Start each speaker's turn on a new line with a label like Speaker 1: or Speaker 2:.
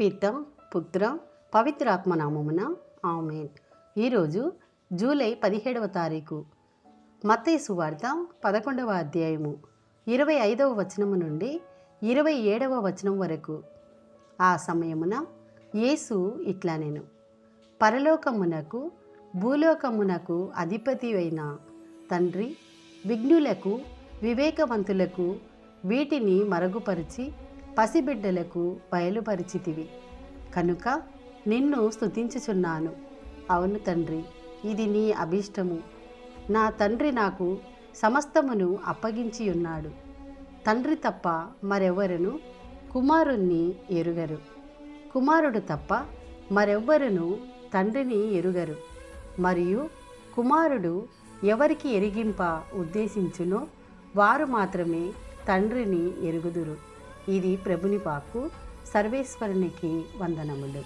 Speaker 1: పిత పుత్ర పవిత్రాత్మ నామమున ఆమెన్. ఈరోజు జూలై పదిహేడవ తారీఖు. మత్తేసు సువార్త పదకొండవ అధ్యాయము. ఇరవై ఐదవ వచనము నుండి ఇరవై ఏడవ వచనం వరకు. ఆ సమయమున యేసు ఇట్లా నేను పరలోకమునకు భూలోకమునకు అధిపతి అయిన తండ్రి విఘ్నులకు వివేకవంతులకు వీటిని మరుగుపరిచి పసిబిడ్డలకు బయలుపరిచితివి. కనుక నిన్ను స్తుతించుచున్నాను. అవును తండ్రి ఇది నీ అభీష్టము. నా తండ్రి నాకు సమస్తమును అప్పగించి ఉన్నాడు తండ్రి తప్ప మరెవ్వరును? కుమారుణ్ణి ఎరుగరు. కుమారుడు తప్ప మరెవ్వరును? తండ్రిని ఎరుగరు. మరియు కుమారుడు ఎవరికి ఎరిగింప ఉద్దేశించునో వారు మాత్రమే తండ్రిని ఎరుగుదురు. ఇది ప్రభుని పాకు సర్వేశ్వరునికి వందనములు.